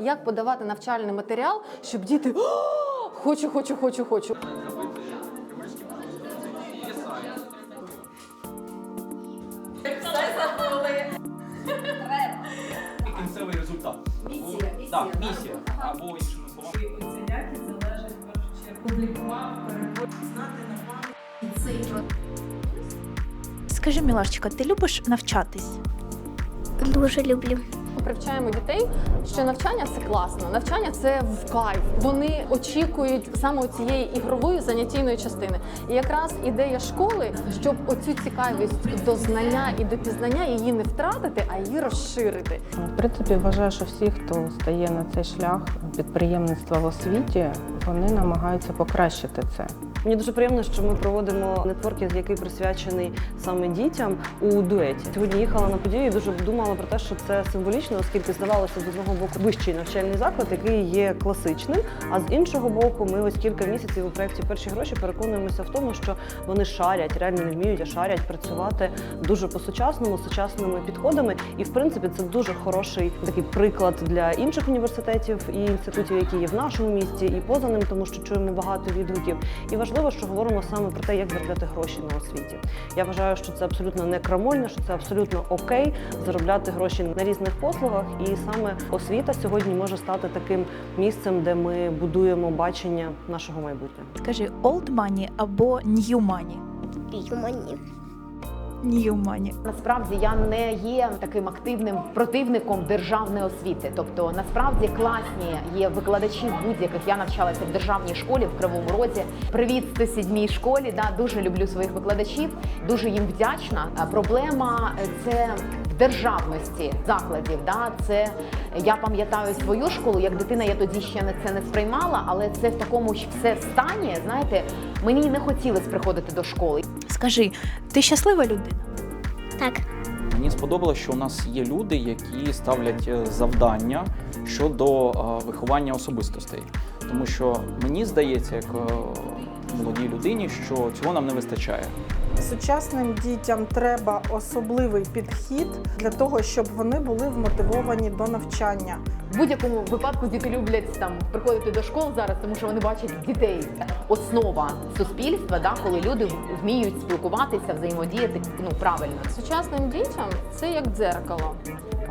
Як подавати навчальний матеріал, щоб діти «О, хочу, хочу, хочу, хочу. кінцевий результат. Місія, місія. Місія. Або іншими словами. Оціляки залежить в першу чергу. Публікував, перевод, знати на пам'ять. Скажи, Мілашечка, ти любиш навчатись? Дуже люблю. Привчаємо дітей, що навчання це класно, навчання це в кайф. Вони очікують саме цієї ігрової заняттєйної частини. І якраз ідея школи, щоб оцю цікавість до знання і до пізнання її не втратити, а її розширити. В принципі, вважаю, що всі, хто стає на цей шлях підприємництва в освіті, вони намагаються покращити це. Мені дуже приємно, що ми проводимо нетворкінг, який присвячений саме дітям у дуеті. Сьогодні їхала на подію і дуже думала про те, що це символічно, оскільки здавалося з одного боку вищий навчальний заклад, який є класичним. А з іншого боку, ми ось кілька місяців у проєкті перші гроші переконуємося в тому, що вони шарять, реально не вміють, а шарять працювати дуже по-сучасному, сучасними підходами. І в принципі це дуже хороший такий приклад для інших університетів і інститутів, які є в нашому місті, і поза ним, тому що чуємо багато відгуків. І важливо, що говоримо саме про те, як заробляти гроші на освіті. Я вважаю, що це абсолютно не крамольно, що це абсолютно окей заробляти гроші на різних послугах. І саме освіта сьогодні може стати таким місцем, де ми будуємо бачення нашого майбутнього. Скажи old money або new money? New money. Насправді я не є таким активним противником державної освіти. Тобто, насправді класні є викладачі будь-яких. Я навчалася в державній школі в Кривому Розі. Привіт 107-й школі. Да, дуже люблю своїх викладачів, дуже їм вдячна. Проблема е, це державності закладів. Да, це я пам'ятаю свою школу, як дитина. Я тоді ще не це не сприймала, але це в такому ж все стані. Знаєте, мені не хотілося приходити до школи. Скажи, ти щаслива людина? Так. Мені сподобалося, що у нас є люди, які ставлять е, завдання щодо е, виховання особистостей. Тому що мені здається, як е, молодій людині, що цього нам не вистачає. Сучасним дітям треба особливий підхід для того, щоб вони були вмотивовані до навчання. В будь-якому випадку діти люблять там приходити до школ зараз, тому що вони бачать дітей. Основа суспільства, да, коли люди вміють спілкуватися, взаємодіяти ну правильно. Сучасним дітям це як дзеркало.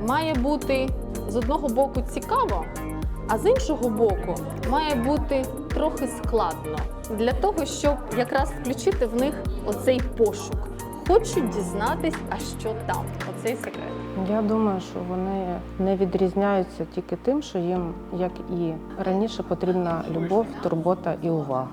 Має бути з одного боку цікаво, а з іншого боку має бути трохи складно для того, щоб якраз включити в них оцей пошук. Хочуть дізнатись, а що там? Оцей секрет. Я думаю, що вони не відрізняються тільки тим, що їм, як і раніше, потрібна любов, турбота і увага.